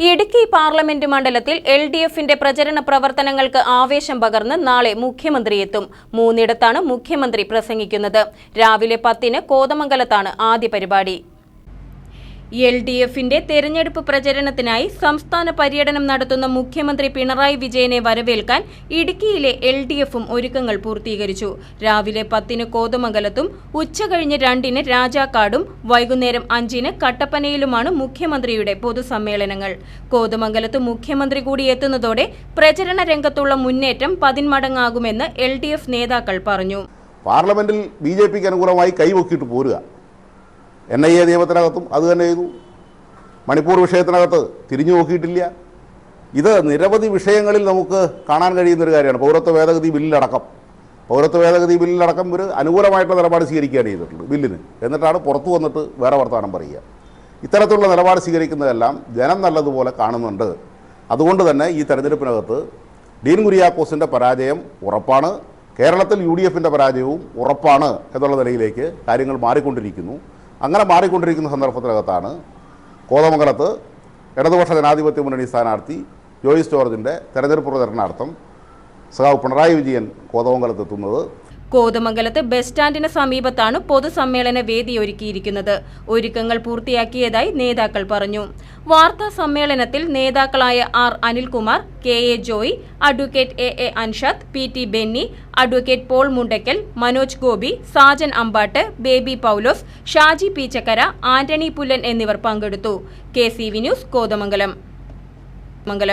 Idukki parliament മണ്ഡലത്തിൽ L D എഫിന്റെ പ്രചരണ പ്രവർത്തനങ്ങൾക്ക് ആവേശം പകർന്ന് നാളെ മുഖ്യമന്ത്രി എത്തും. മൂന്നിടത്താണ് മുഖ്യമന്ത്രി പ്രസംഗിക്കുന്നത്. രാവിലെ പത്തിന് കോതമംഗലത്താണ് ആദ്യ പരിപാടി. എൽ ഡി എഫിന്റെ തെരഞ്ഞെടുപ്പ് പ്രചരണത്തിനായി സംസ്ഥാന പര്യടനം നടത്തുന്ന മുഖ്യമന്ത്രി പിണറായി വിജയനെ വരവേൽക്കാൻ ഇടുക്കിയിലെ എൽ ഡി എഫും ഒരുക്കങ്ങൾ പൂർത്തീകരിച്ചു. രാവിലെ പത്തിന് കോതമംഗലത്തും ഉച്ചകഴിഞ്ഞ് രണ്ടിന് രാജാക്കാടും വൈകുന്നേരം അഞ്ചിന് കട്ടപ്പനയിലുമാണ് മുഖ്യമന്ത്രിയുടെ പൊതുസമ്മേളനങ്ങൾ. കോതമംഗലത്ത് മുഖ്യമന്ത്രി കൂടി എത്തുന്നതോടെ പ്രചരണ രംഗത്തുള്ള മുന്നേറ്റം പതിന്മടങ്ങാകുമെന്ന് എൽ ഡി എഫ് നേതാക്കൾ പറഞ്ഞു. പാർലമെന്റിൽ ബി ജെ പിക്ക് അനുകൂലമായി കൈവക്കിയിട്ട് പോരുക. എൻ ഐ എ നിയമത്തിനകത്തും അത് തന്നെ ചെയ്തു. മണിപ്പൂർ വിഷയത്തിനകത്ത് തിരിഞ്ഞു നോക്കിയിട്ടില്ല. ഇത് നിരവധി വിഷയങ്ങളിൽ നമുക്ക് കാണാൻ കഴിയുന്നൊരു കാര്യമാണ്. പൗരത്വ ഭേദഗതി ബില്ലിലടക്കം പൗരത്വ ഭേദഗതി ബില്ലിലടക്കം ഒരു അനുകൂലമായിട്ടുള്ള നിലപാട് സ്വീകരിക്കുകയാണ് ചെയ്തിട്ടുള്ളത് ബില്ലിന്. എന്നിട്ടാണ് പുറത്തു വന്നിട്ട് വേറെ വർത്തമാനം പറയുക. ഇത്തരത്തിലുള്ള നിലപാട് സ്വീകരിക്കുന്നതെല്ലാം ജനം നല്ലതുപോലെ കാണുന്നുണ്ട്. അതുകൊണ്ട് തന്നെ ഈ തെരഞ്ഞെടുപ്പിനകത്ത് ഡീൻ കുര്യാക്കോസിന്റെ പരാജയം ഉറപ്പാണ്. കേരളത്തിൽ യു ഡി എഫിന്റെ പരാജയവും ഉറപ്പാണ് എന്നുള്ള നിലയിലേക്ക് കാര്യങ്ങൾ മാറിക്കൊണ്ടിരിക്കുന്നു. അങ്ങനെ മാറിക്കൊണ്ടിരിക്കുന്ന സന്ദർഭത്തിനകത്താണ് കോതമംഗലത്ത് ഇടതുപക്ഷ ജനാധിപത്യ മുന്നണി സ്ഥാനാർത്ഥി ജോയിസ് ജോർജിന്റെ തെരഞ്ഞെടുപ്പ് പ്രചരണാർത്ഥം സഖാവ് പിണറായി വിജയൻ കോതമംഗലത്ത് എത്തുന്നത്. കോതമംഗലത്ത് ബസ് സ്റ്റാൻഡിന് സമീപത്താണ് പൊതുസമ്മേളന വേദി ഒരുക്കിയിരിക്കുന്നത് ഒരുക്കങ്ങൾ പൂർത്തിയാക്കിയതായി നേതാക്കൾ പറഞ്ഞു. വാർത്താ സമ്മേളനത്തിൽ നേതാക്കളായ R Anilkumar K A Joy advocate A A Anshad P T Benny advocate Paul Mundackal Manoj Gopi Sajan Ambatt Baby Paulose Shaji Peechakkara Antony Pullan എന്നിവർ പങ്കെടുത്തു. K C V news Kothamangalam. Mangalam.